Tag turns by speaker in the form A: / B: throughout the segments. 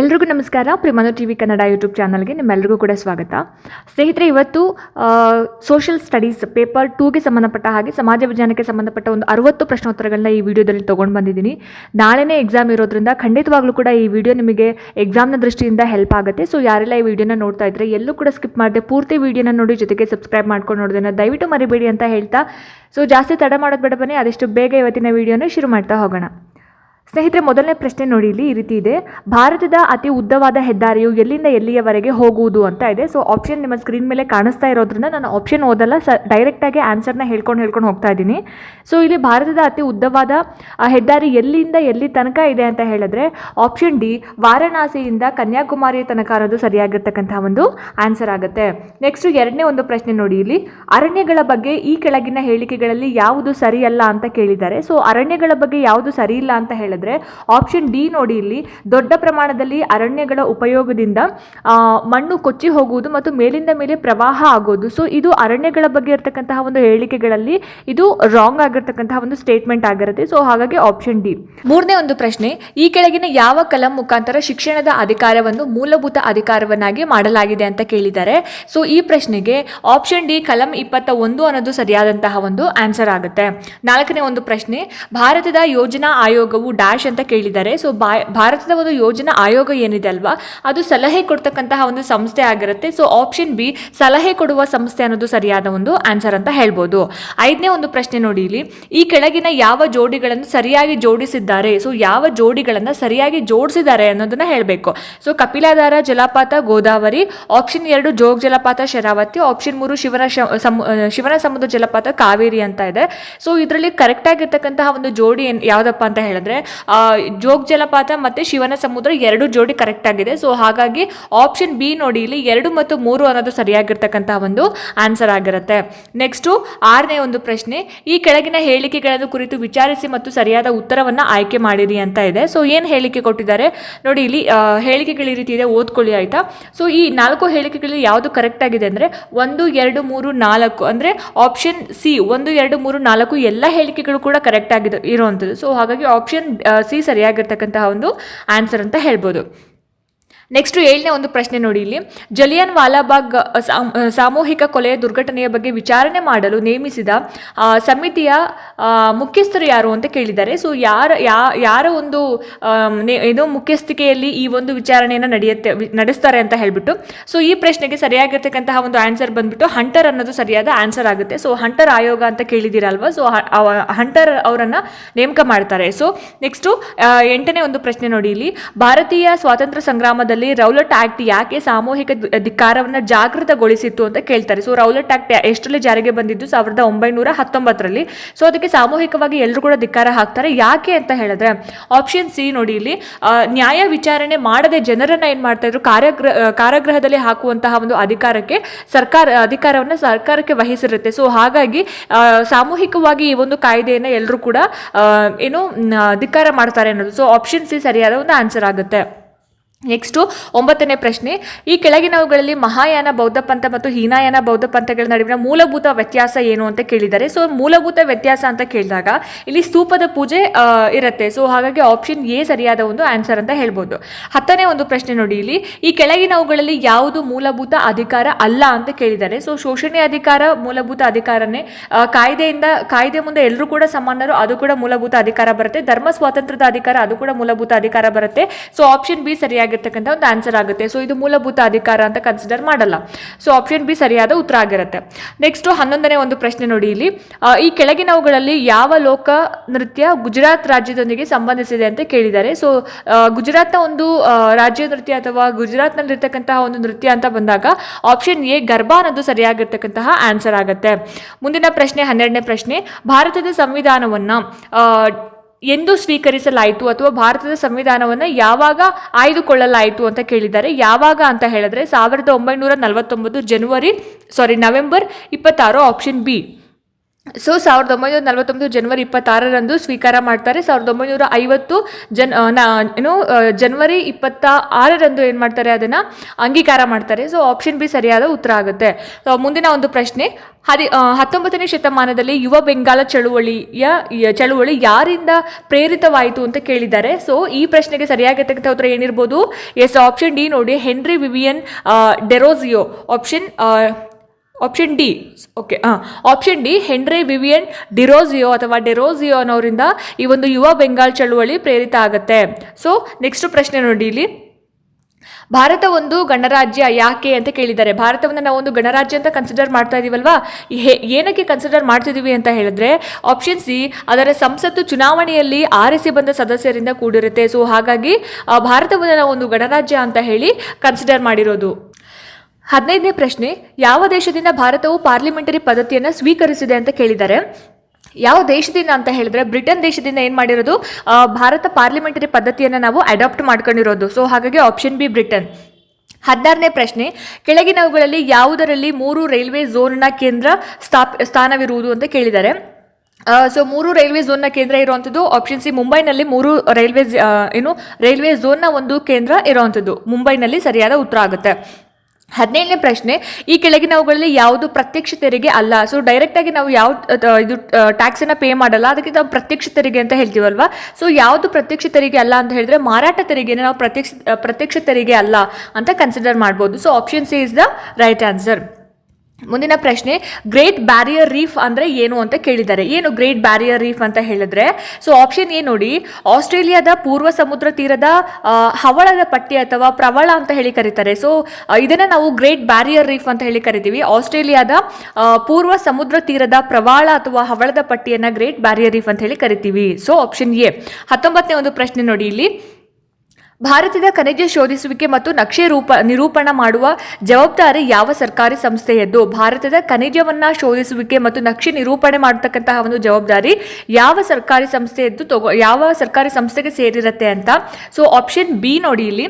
A: ಎಲ್ರಿಗೂ ನಮಸ್ಕಾರ. ಪ್ರಿಮನೋ ಟಿ ವಿ ಕನ್ನಡ ಯೂಟ್ಯೂಬ್ ಚಾನಲ್ಗೆ ನಿಮ್ಮೆಲ್ಲರಿಗೂ ಕೂಡ ಸ್ವಾಗತ. ಸ್ನೇಹಿತರೆ, ಇವತ್ತು ಸೋಷಿಯಲ್ ಸ್ಟಡೀಸ್ ಪೇಪರ್ ಟೂಗೆ ಸಂಬಂಧಪಟ್ಟ ಹಾಗೆ ಸಮಾಜ ವಿಜ್ಞಾನಕ್ಕೆ ಸಂಬಂಧಪಟ್ಟ ಒಂದು ಅರವತ್ತು ಪ್ರಶ್ನೋತ್ತರಗಳನ್ನ ಈ ವಿಡಿಯೋದಲ್ಲಿ ತೊಗೊಂಡು ಬಂದಿದ್ದೀನಿ. ನಾಳೆನೇ ಎಕ್ಸಾಮ್ ಇರೋದ್ರಿಂದ ಖಂಡಿತವಾಗ್ಲೂ ಕೂಡ ಈ ವಿಡಿಯೋ ನಿಮಗೆ ಎಕ್ಸಾಮ್ನ ದೃಷ್ಟಿಯಿಂದ ಹೆಲ್ಪ್ ಆಗುತ್ತೆ. ಸೊ ಯಾರೆಲ್ಲ ಈ ವಿಡಿಯೋನ ನೋಡ್ತಾ ಇದ್ರೆ ಎಲ್ಲೂ ಕೂಡ ಸ್ಕಿಪ್ ಮಾಡದೆ, ಪೂರ್ತಿ ವಿಡಿಯೋನ ನೋಡಿ ಜೊತೆಗೆ ಸಬ್ಸ್ಕ್ರೈಬ್ ಮಾಡ್ಕೊಂಡು ನೋಡೋದನ್ನ ದಯವಿಟ್ಟು ಮರಿಬೇಡಿ ಅಂತ ಹೇಳ್ತಾ. ಸೊ ಜಾಸ್ತಿ ತಡ ಮಾಡೋದು ಬೇಡ ಬನ್ನಿ, ಆದಷ್ಟು ಬೇಗ ಇವತ್ತಿನ ವಿಡಿಯೋನ ಶುರು ಮಾಡ್ತಾ ಹೋಗೋಣ. ಸ್ನೇಹಿತರೆ, ಮೊದಲನೇ ಪ್ರಶ್ನೆ ನೋಡಿ, ಇಲ್ಲಿ ಈ ರೀತಿ ಇದೆ. ಭಾರತದ ಅತಿ ಉದ್ದವಾದ ಹೆದ್ದಾರಿಯು ಎಲ್ಲಿಂದ ಎಲ್ಲಿಯವರೆಗೆ ಹೋಗುವುದು ಅಂತ ಇದೆ. ಸೊ ಆಪ್ಷನ್ ನಿಮ್ಮ ಸ್ಕ್ರೀನ್ ಮೇಲೆ ಕಾಣಿಸ್ತಾ ಇರೋದ್ರಿಂದ ನಾನು ಆಪ್ಷನ್ ಓದಲ್ಲ, ಸ ಡೈರೆಕ್ಟಾಗಿ ಆನ್ಸರ್ನ ಹೇಳ್ಕೊಂಡು ಹೇಳ್ಕೊಂಡು ಹೋಗ್ತಾ ಇದ್ದೀನಿ. ಸೊ ಇಲ್ಲಿ ಭಾರತದ ಅತಿ ಉದ್ದವಾದ ಹೆದ್ದಾರಿ ಎಲ್ಲಿಂದ ಎಲ್ಲಿ ತನಕ ಇದೆ ಅಂತ ಹೇಳಿದ್ರೆ ಆಪ್ಷನ್ ಡಿ ವಾರಣಾಸಿಯಿಂದ ಕನ್ಯಾಕುಮಾರಿ ತನಕ ಅನ್ನೋದು ಸರಿಯಾಗಿರ್ತಕ್ಕಂತಹ ಒಂದು ಆನ್ಸರ್ ಆಗುತ್ತೆ. ನೆಕ್ಸ್ಟ್ ಎರಡನೇ ಒಂದು ಪ್ರಶ್ನೆ ನೋಡಿ, ಇಲ್ಲಿ ಅರಣ್ಯಗಳ ಬಗ್ಗೆ ಈ ಕೆಳಗಿನ ಹೇಳಿಕೆಗಳಲ್ಲಿ ಯಾವುದು ಸರಿಯಲ್ಲ ಅಂತ ಕೇಳಿದ್ದಾರೆ. ಸೊ ಅರಣ್ಯಗಳ ಬಗ್ಗೆ ಯಾವುದು ಸರಿ ಇಲ್ಲ ಅಂತ ಹೇಳಿದ್ರೆ ಆಪ್ಷನ್ ಡಿ ನೋಡಿ ಇಲ್ಲಿ, ದೊಡ್ಡ ಪ್ರಮಾಣದಲ್ಲಿ ಅರಣ್ಯಗಳ ಉಪಯೋಗದಿಂದ ಮಣ್ಣು ಕೊಚ್ಚಿ ಹೋಗುವುದು ಮತ್ತು ಮೇಲಿಂದ ಮೇಲೆ ಪ್ರವಾಹ ಆಗೋದು. ಸೊ ಇದು ಅರಣ್ಯಗಳ ಬಗ್ಗೆ ಇರತಕ್ಕಂತಹ ಒಂದು ಹೇಳಿಕೆಗಳಲ್ಲಿ ಇದು ರಾಂಗ್ ಆಗಿರ್ತಕ್ಕಂತಹ ಒಂದು ಸ್ಟೇಟ್ಮೆಂಟ್ ಆಗಿರುತ್ತೆ. ಸೊ ಹಾಗಾಗಿ ಆಪ್ಷನ್ ಡಿ ಮೂರನೇ ಒಂದು ಪ್ರಶ್ನೆ, ಈ ಕೆಳಗಿನ ಯಾವ ಕಲಂ ಮುಖಾಂತರ ಶಿಕ್ಷಣದ ಅಧಿಕಾರವನ್ನು ಮೂಲಭೂತ ಅಧಿಕಾರವನ್ನಾಗಿ ಮಾಡಲಾಗಿದೆ ಅಂತ ಕೇಳಿದ್ದಾರೆ ಸೊ ಈ ಪ್ರಶ್ನೆಗೆ ಆಪ್ಷನ್ ಡಿ ಕಲಂ ಇಪ್ಪತ್ತ ಒಂದು ಅನ್ನೋದು ಸರಿಯಾದಂತಹ ಒಂದು ಆನ್ಸರ್ ಆಗುತ್ತೆ. ನಾಲ್ಕನೇ ಒಂದು ಪ್ರಶ್ನೆ, ಭಾರತದ ಯೋಜನಾ ಆಯೋಗವು ಡ್ಯಾಶ್ ಅಂತ ಕೇಳಿದ್ದಾರೆ. ಸೊ ಭಾರತದ ಒಂದು ಯೋಜನಾ ಆಯೋಗ ಏನಿದೆ ಅಲ್ವಾ? ಅದು ಸಲಹೆ ಕೊಡ್ತಕ್ಕಂತಹ ಒಂದು ಸಂಸ್ಥೆ ಆಗಿರುತ್ತೆ. ಸೊ ಆಪ್ಷನ್ ಬಿ ಸಲಹೆ ಕೊಡುವ ಸಂಸ್ಥೆ ಅನ್ನೋದು ಸರಿಯಾದ ಒಂದು ಆನ್ಸರ್ ಅಂತ ಹೇಳ್ಬೋದು. ಐದನೇ ಒಂದು ಪ್ರಶ್ನೆ ನೋಡಿ ಇಲ್ಲಿ. ಈ ಕೆಳಗಿನ ಯಾವ ಜೋಡಿಗಳನ್ನು ಸರಿಯಾಗಿ ಜೋಡಿಸಿದ್ದಾರೆ? ಸೊ ಯಾವ ಜೋಡಿಗಳನ್ನು ಸರಿಯಾಗಿ ಜೋಡಿಸಿದ್ದಾರೆ ಅನ್ನೋದನ್ನ ಹೇಳಬೇಕು. ಸೊ ಕಪಿಲಾಧಾರ ಜಲಪಾತ, ಗೋದಾವರಿ ಆಪ್ಷನ್ ಎರಡು, ಜೋಗ್ ಜಲಪಾತ, ಶರಾವತಿ ಆಪ್ಷನ್ ಮೂರು, ಶಿವನ ಶಿವನ ಸಮುದ್ರ ಜಲಪಾತ, ಕಾವೇರಿ ಅಂತ ಇದೆ. ಸೊ ಇದರಲ್ಲಿ ಕರೆಕ್ಟ್ ಆಗಿರ್ತಕ್ಕಂತಹ ಒಂದು ಜೋಡಿ ಯಾವುದಪ್ಪ ಅಂತ ಹೇಳಿದ್ರೆ ಜೋಗ್ ಜಲಪಾತ ಮತ್ತೆ ಶಿವನ ಸಮುದ್ರ ಎರಡು ಜೋಡಿ ಕರೆಕ್ಟ್ ಆಗಿದೆ. ಸೊ ಹಾಗಾಗಿ ಆಪ್ಷನ್ ಬಿ ನೋಡಿ, ಇಲ್ಲಿ ಎರಡು ಮತ್ತು ಮೂರು ಅನ್ನೋದು ಸರಿಯಾಗಿರ್ತಕ್ಕಂಥ ಒಂದು ಆನ್ಸರ್ ಆಗಿರುತ್ತೆ. ನೆಕ್ಸ್ಟು ಆರನೇ ಒಂದು ಪ್ರಶ್ನೆ, ಈ ಕೆಳಗಿನ ಹೇಳಿಕೆಗಳನ್ನು ಕುರಿತು ವಿಚಾರಿಸಿ ಮತ್ತು ಸರಿಯಾದ ಉತ್ತರವನ್ನು ಆಯ್ಕೆ ಮಾಡಿರಿ ಅಂತ ಇದೆ. ಸೊ ಏನು ಹೇಳಿಕೆ ಕೊಟ್ಟಿದ್ದಾರೆ? ನೋಡಿ, ಇಲ್ಲಿ ಹೇಳಿಕೆಗಳು ಈ ರೀತಿ ಇದೆ. ಓದ್ಕೊಳ್ಳಿ ಆಯ್ತಾ? ಸೊ ಈ ನಾಲ್ಕು ಹೇಳಿಕೆಗಳಲ್ಲಿ ಯಾವುದು ಕರೆಕ್ಟ್ ಆಗಿದೆ ಅಂದ್ರೆ, ಒಂದು, ಎರಡು, ಮೂರು, ನಾಲ್ಕು ಅಂದ್ರೆ ಆಪ್ಷನ್ ಸಿ ಒಂದು, ಎರಡು, ಮೂರು, ನಾಲ್ಕು ಎಲ್ಲ ಹೇಳಿಕೆಗಳು ಕೂಡ ಕರೆಕ್ಟ್ ಆಗಿದೆ ಇರುವಂಥದ್ದು. ಸೊ ಹಾಗಾಗಿ ಆಪ್ಷನ್ ಸಿ ಸರಿಯಾಗಿರ್ತಕ್ಕಂತಹ ಒಂದು ಆನ್ಸರ್ ಅಂತ ಹೇಳ್ಬೋದು. ನೆಕ್ಸ್ಟ್ ಏಳನೇ ಒಂದು ಪ್ರಶ್ನೆ ನೋಡಿ ಇಲ್ಲಿ. ಜಲಿಯನ್ ವಾಲಾಬಾಗ್ ಸಾಮೂಹಿಕ ಕೊಲೆಯ ದುರ್ಘಟನೆಯ ಬಗ್ಗೆ ವಿಚಾರಣೆ ಮಾಡಲು ನೇಮಿಸಿದ ಸಮಿತಿಯ ಮುಖ್ಯಸ್ಥರು ಯಾರು ಅಂತ ಕೇಳಿದ್ದಾರೆ. ಸೊ ಯಾರ, ಯಾ- ಯಾರ ಒಂದು ಏನೋ ಮುಖ್ಯಸ್ಥಿಕೆಯಲ್ಲಿ ಈ ಒಂದು ವಿಚಾರಣೆಯನ್ನು ನಡೆಯುತ್ತೆ ನಡೆಸ್ತಾರೆ ಅಂತ ಹೇಳ್ಬಿಟ್ಟು. ಸೊ ಈ ಪ್ರಶ್ನೆಗೆ ಸರಿಯಾಗಿರ್ತಕ್ಕಂತಹ ಒಂದು ಆನ್ಸರ್ ಬಂದ್ಬಿಟ್ಟು ಹಂಟರ್ ಅನ್ನೋದು ಸರಿಯಾದ ಆನ್ಸರ್ ಆಗುತ್ತೆ. ಸೊ ಹಂಟರ್ ಆಯೋಗ ಅಂತ ಕೇಳಿದಿರಲ್ವಾ ಸೊ ಹಂಟರ್ ಅವರನ್ನ ನೇಮಕ ಮಾಡ್ತಾರೆ. ಸೊ ನೆಕ್ಸ್ಟು ಎಂಟನೇ ಒಂದು ಪ್ರಶ್ನೆ ನೋಡಿ ಇಲ್ಲಿ. ಭಾರತೀಯ ಸ್ವಾತಂತ್ರ್ಯ ಸಂಗ್ರಾಮದಲ್ಲಿ ರೌಲಟ್ ಆಕ್ಟ್ ಯಾಕೆ ಸಾಮೂಹಿಕ ಧಿಕ್ಕಾರವನ್ನು ಜಾಗೃತಗೊಳಿಸಿತ್ತು ಅಂತ ಕೇಳ್ತಾರೆ. ಸೊ ರೌಲಟ್ ಆಕ್ಟ್ ಎಷ್ಟರಲ್ಲಿ ಜಾರಿಗೆ ಬಂದಿದ್ದು? ಸಾವಿರದ ಒಂಬೈನೂರ ಹತ್ತೊಂಬತ್ತರಲ್ಲಿ. ಸೊ ಅದಕ್ಕೆ ಸಾಮೂಹಿಕವಾಗಿ ಎಲ್ಲರೂ ಕೂಡ ಧಿಕ್ಕಾರ ಹಾಕ್ತಾರೆ. ಯಾಕೆ ಅಂತ ಹೇಳಿದ್ರೆ ಆಪ್ಷನ್ ಸಿ ನೋಡಿ ಇಲ್ಲಿ ನ್ಯಾಯ ವಿಚಾರಣೆ ಮಾಡದೆ ಜನರನ್ನ ಏನು ಮಾಡ್ತಾ ಇದ್ರು? ಕಾರ್ಯಗ್ರಹ ಕಾರಾಗೃಹದಲ್ಲಿ ಹಾಕುವಂತಹ ಒಂದು ಅಧಿಕಾರಕ್ಕೆ ಸರ್ಕಾರ, ಅಧಿಕಾರವನ್ನು ಸರ್ಕಾರಕ್ಕೆ ವಹಿಸಿರುತ್ತೆ. ಸೊ ಹಾಗಾಗಿ ಸಾಮೂಹಿಕವಾಗಿ ಈ ಒಂದು ಕಾಯ್ದೆಯನ್ನು ಎಲ್ಲರೂ ಕೂಡ ಏನು ಧಿಕ್ಕಾರ ಮಾಡ್ತಾರೆ ಅನ್ನೋದು. ಸೊ ಆಪ್ಷನ್ ಸಿ ಸರಿಯಾದ ಒಂದು ಆನ್ಸರ್ ಆಗುತ್ತೆ. ನೆಕ್ಸ್ಟು ಒಂಬತ್ತನೇ ಪ್ರಶ್ನೆ, ಈ ಕೆಳಗಿನವುಗಳಲ್ಲಿ ಮಹಾಯಾನ, ಬೌದ್ಧ ಪಂಥ ಮತ್ತು ಹೀನಾಯಾನ, ಬೌದ್ಧ ಪಂಥಗಳ ನಡುವಿನ ಮೂಲಭೂತ ವ್ಯತ್ಯಾಸ ಏನು ಅಂತ ಕೇಳಿದ್ದಾರೆ ಸೊ ಮೂಲಭೂತ ವ್ಯತ್ಯಾಸ ಅಂತ ಕೇಳಿದಾಗ ಇಲ್ಲಿ ಸ್ತೂಪದ ಪೂಜೆ ಇರುತ್ತೆ. ಸೊ ಹಾಗಾಗಿ ಆಪ್ಷನ್ ಎ ಸರಿಯಾದ ಒಂದು ಆನ್ಸರ್ ಅಂತ ಹೇಳ್ಬೋದು. ಹತ್ತನೇ ಒಂದು ಪ್ರಶ್ನೆ ನೋಡಿ ಇಲ್ಲಿ. ಈ ಕೆಳಗಿನವುಗಳಲ್ಲಿ ಯಾವುದು ಮೂಲಭೂತ ಅಧಿಕಾರ ಅಲ್ಲ ಅಂತ ಕೇಳಿದ್ದಾರೆ ಸೊ ಶೋಷಣೆ ಅಧಿಕಾರ, ಮೂಲಭೂತ ಅಧಿಕಾರನೇ ಕಾಯ್ದೆಯಿಂದ, ಕಾಯ್ದೆ ಮುಂದೆ ಎಲ್ಲರೂ ಕೂಡ ಸಮಾನರು, ಅದು ಕೂಡ ಮೂಲಭೂತ ಅಧಿಕಾರ ಬರುತ್ತೆ. ಧರ್ಮ ಸ್ವಾತಂತ್ರ್ಯದ ಅಧಿಕಾರ, ಅದು ಕೂಡ ಮೂಲಭೂತ ಅಧಿಕಾರ ಬರುತ್ತೆ. ಸೊ ಆಪ್ಷನ್ ಬಿ ಸರಿಯಾಗಿರ್ತಕ್ಕಂಥ ಒಂದು ಆನ್ಸರ್ ಆಗುತ್ತೆ. ಸೊ ಇದು ಮೂಲಭೂತ ಅಧಿಕಾರ ಅಂತ ಕನ್ಸಿಡರ್ ಮಾಡಲ್ಲ. ಸೊ ಆಪ್ಷನ್ ಬಿ ಸರಿಯಾದ ಉತ್ತರ ಆಗಿರುತ್ತೆ. ನೆಕ್ಸ್ಟ್ ಹನ್ನೊಂದನೇ ಒಂದು ಪ್ರಶ್ನೆ ನೋಡಿ ಇಲ್ಲಿ. ಈ ಕೆಳಗಿನವುಗಳಲ್ಲಿ ಯಾವ ಲೋಕ ನೃತ್ಯ ಗುಜರಾತ್ ರಾಜ್ಯದೊಂದಿಗೆ ಸಂಬಂಧಿಸಿದೆ ಅಂತ ಕೇಳಿದ್ದಾರೆ. ಸೊ ಗುಜರಾತ್ನ ಒಂದು ರಾಜ್ಯ ನೃತ್ಯ ಅಥವಾ ಗುಜರಾತ್ನಲ್ಲಿರ್ತಕ್ಕಂತಹ ಒಂದು ನೃತ್ಯ ಅಂತ ಬಂದಾಗ ಆಪ್ಷನ್ ಎ ಗರ್ಭಾ ಅನ್ನೋದು ಸರಿಯಾಗಿರ್ತಕ್ಕಂತಹ ಆನ್ಸರ್ ಆಗುತ್ತೆ. ಮುಂದಿನ ಪ್ರಶ್ನೆ, ಹನ್ನೆರಡನೇ ಪ್ರಶ್ನೆ, ಭಾರತದ ಸಂವಿಧಾನವನ್ನ ಎಂದು ಸ್ವೀಕರಿಸಲಾಯಿತು ಅಥವಾ ಭಾರತದ ಸಂವಿಧಾನವನ್ನು ಯಾವಾಗ ಆಯ್ದುಕೊಳ್ಳಲಾಯಿತು ಅಂತ ಕೇಳಿದ್ದಾರೆ. ಯಾವಾಗ ಅಂತ ಹೇಳಿದ್ರೆ ಸಾವಿರದ ಒಂಬೈನೂರ ನಲವತ್ತೊಂಬತ್ತು ಜನವರಿ ಸಾರಿ ನವೆಂಬರ್ ಇಪ್ಪತ್ತಾರು ಆಪ್ಷನ್ ಬಿ ಸೊ ಸಾವಿರದ ಒಂಬೈನೂರ ನಲವತ್ತೊಂಬತ್ತು ಜನವರಿ ಇಪ್ಪತ್ತಾರರಂದು ಸ್ವೀಕಾರ ಮಾಡ್ತಾರೆ. ಸಾವಿರದ ಒಂಬೈನೂರ ಐವತ್ತು ಜನ್ ಏನು ಜನವರಿ ಇಪ್ಪತ್ತ ಆರರಂದು ಏನು ಮಾಡ್ತಾರೆ ಅದನ್ನು? ಅಂಗೀಕಾರ ಮಾಡ್ತಾರೆ. ಸೊ ಆಪ್ಷನ್ ಬಿ ಸರಿಯಾದ ಉತ್ತರ ಆಗುತ್ತೆ. ಸೊ ಮುಂದಿನ ಒಂದು ಪ್ರಶ್ನೆ. ಹದಿ ಹತ್ತೊಂಬತ್ತನೇ ಶತಮಾನದಲ್ಲಿ ಯುವ ಬೆಂಗಾಲ ಚಳುವಳಿಯ ಚಳುವಳಿ ಯಾರಿಂದ ಪ್ರೇರಿತವಾಯಿತು ಅಂತ ಕೇಳಿದ್ದಾರೆ. ಸೊ ಈ ಪ್ರಶ್ನೆಗೆ ಸರಿಯಾಗಿರ್ತಕ್ಕಂಥ ಉತ್ತರ ಏನಿರ್ಬೋದು? ಎಸ್ ಆಪ್ಷನ್ ಡಿ ನೋಡಿ. Henry Vivian Derozio option option D okay ಹಾಂ option D Henry Vivian Derozio ಅಥವಾ ಡೆರೋಜಿಯೋ ಅನ್ನೋರಿಂದ ಈ ಒಂದು ಯುವ ಬೆಂಗಾಲ್ ಚಳುವಳಿ ಪ್ರೇರಿತ ಆಗುತ್ತೆ. ಸೊ ನೆಕ್ಸ್ಟ್ ಪ್ರಶ್ನೆ ನೋಡಿ ಇಲ್ಲಿ. ಭಾರತ ಒಂದು ಗಣರಾಜ್ಯ ಯಾಕೆ ಅಂತ ಕೇಳಿದ್ದಾರೆ. ಭಾರತವನ್ನು ನಾವು ಒಂದು ಗಣರಾಜ್ಯ ಅಂತ ಕನ್ಸಿಡರ್ ಮಾಡ್ತಾ ಇದೀವಲ್ವಾ? ಏನಕ್ಕೆ ಕನ್ಸಿಡರ್ ಮಾಡ್ತಿದ್ದೀವಿ ಅಂತ ಹೇಳಿದ್ರೆ ಆಪ್ಷನ್ ಸಿ ಅದರ ಸಂಸತ್ತು ಚುನಾವಣೆಯಲ್ಲಿ ಆರಿಸಿ ಬಂದ ಸದಸ್ಯರಿಂದ ಕೂಡಿರುತ್ತೆ. ಸೊ ಹಾಗಾಗಿ ಭಾರತವನ್ನು ನಾವು ಒಂದು ಗಣರಾಜ್ಯ ಅಂತ ಹೇಳಿ ಕನ್ಸಿಡರ್ ಮಾಡಿರೋದು. ಹದಿನೈದನೇ ಪ್ರಶ್ನೆ, ಯಾವ ದೇಶದಿಂದ ಭಾರತವು ಪಾರ್ಲಿಮೆಂಟರಿ ಪದ್ಧತಿಯನ್ನು ಸ್ವೀಕರಿಸಿದೆ ಅಂತ ಕೇಳಿದ್ದಾರೆ. ಯಾವ ದೇಶದಿಂದ ಅಂತ ಹೇಳಿದ್ರೆ, ಬ್ರಿಟನ್ ದೇಶದಿಂದ ಏನು ಮಾಡಿರೋದು? ಭಾರತ ಪಾರ್ಲಿಮೆಂಟರಿ ಪದ್ಧತಿಯನ್ನು ನಾವು ಅಡಾಪ್ಟ್ ಮಾಡ್ಕೊಂಡಿರೋದು. ಸೊ ಹಾಗಾಗಿ ಆಪ್ಷನ್ ಬಿ ಬ್ರಿಟನ್. ಹದಿನಾರನೇ ಪ್ರಶ್ನೆ, ಕೆಳಗಿನವುಗಳಲ್ಲಿ ಯಾವುದರಲ್ಲಿ ಮೂರು ರೈಲ್ವೆ ಝೋನ್ನ ಕೇಂದ್ರ ಸ್ಥಾಪ, ಸ್ಥಾನವಿರುವುದು ಅಂತ ಕೇಳಿದ್ದಾರೆ. ಸೊ ಮೂರು ರೈಲ್ವೆ ಝೋನ್ನ ಕೇಂದ್ರ ಇರುವಂಥದ್ದು ಆಪ್ಷನ್ ಸಿ ಮುಂಬೈನಲ್ಲಿ ಮೂರು ರೈಲ್ವೆ ಏನು, ರೈಲ್ವೆ ಝೋನ್ನ ಒಂದು ಕೇಂದ್ರ ಇರುವಂಥದ್ದು ಮುಂಬೈನಲ್ಲಿ ಸರಿಯಾದ ಉತ್ತರ ಆಗುತ್ತೆ. ಹದಿನೇಳನೇ ಪ್ರಶ್ನೆ, ಈ ಕೆಳಗಿನವುಗಳಲ್ಲಿ ಯಾವುದು ಪ್ರತ್ಯಕ್ಷ ತೆರಿಗೆ ಅಲ್ಲ ಸೊ ಡೈರೆಕ್ಟಾಗಿ ನಾವು ಯಾವ ಇದು ಟ್ಯಾಕ್ಸನ್ನು ಪೇ ಮಾಡಲ್ಲ. ಅದಕ್ಕೆ ನಾವು ಪ್ರತ್ಯಕ್ಷ ತೆರಿಗೆ ಅಂತ ಹೇಳ್ತೀವಲ್ವಾ? ಸೊ ಯಾವುದು ಪ್ರತ್ಯಕ್ಷ ತೆರಿಗೆ ಅಲ್ಲ ಅಂತ ಹೇಳಿದ್ರೆ ಮಾರಾಟ ತೆರಿಗೆನ ನಾವು ಪ್ರತ್ಯಕ್ಷ ಪ್ರತ್ಯಕ್ಷ ತೆರಿಗೆ ಅಲ್ಲ ಅಂತ ಕನ್ಸಿಡರ್ ಮಾಡ್ಬೋದು. So option C is the right answer ಮುಂದಿನ ಪ್ರಶ್ನೆ ಗ್ರೇಟ್ ಬ್ಯಾರಿಯರ್ ರೀಫ್ ಅಂದರೆ ಏನು ಅಂತ ಕೇಳಿದ್ದಾರೆ. ಏನು ಗ್ರೇಟ್ ಬ್ಯಾರಿಯರ್ ರೀಫ್ ಅಂತ ಹೇಳಿದ್ರೆ ಸೊ ಆಪ್ಷನ್ ಎ ನೋಡಿ, ಆಸ್ಟ್ರೇಲಿಯಾದ ಪೂರ್ವ ಸಮುದ್ರ ತೀರದ ಹವಳದ ಪಟ್ಟಿ ಅಥವಾ ಪ್ರವಳ ಅಂತ ಹೇಳಿ ಕರೀತಾರೆ. ಸೊ ಇದನ್ನು ನಾವು ಗ್ರೇಟ್ ಬ್ಯಾರಿಯರ್ ರೀಫ್ ಅಂತ ಹೇಳಿ ಕರಿತೀವಿ. ಆಸ್ಟ್ರೇಲಿಯಾದ ಪೂರ್ವ ಸಮುದ್ರ ತೀರದ ಪ್ರವಾಳ ಅಥವಾ ಹವಳದ ಪಟ್ಟಿಯನ್ನು ಗ್ರೇಟ್ ಬ್ಯಾರಿಯರ್ ರೀಫ್ ಅಂತ ಹೇಳಿ ಕರಿತೀವಿ. So option A. ಹತ್ತೊಂಬತ್ತನೇ ಒಂದು ಪ್ರಶ್ನೆ ನೋಡಿ ಇಲ್ಲಿ. ಭಾರತದ ಖನಿಜ ಶೋಧಿಸುವಿಕೆ ಮತ್ತು ನಕ್ಷೆ ರೂಪ, ನಿರೂಪಣ ಮಾಡುವ ಜವಾಬ್ದಾರಿ ಯಾವ ಸರ್ಕಾರಿ ಸಂಸ್ಥೆಯದ್ದು? ಭಾರತದ ಖನಿಜವನ್ನ ಶೋಧಿಸುವಿಕೆ ಮತ್ತು ನಕ್ಷೆ ನಿರೂಪಣೆ ಮಾಡತಕ್ಕಂತಹ ಒಂದು ಜವಾಬ್ದಾರಿ ಯಾವ ಸರ್ಕಾರಿ ಸಂಸ್ಥೆಯದ್ದು ತಗೋ, ಯಾವ ಸರ್ಕಾರಿ ಸಂಸ್ಥೆಗೆ ಸೇರಿರುತ್ತೆ ಅಂತ. ಸೊ ಆಪ್ಷನ್ ಬಿ ನೋಡಿ ಇಲ್ಲಿ.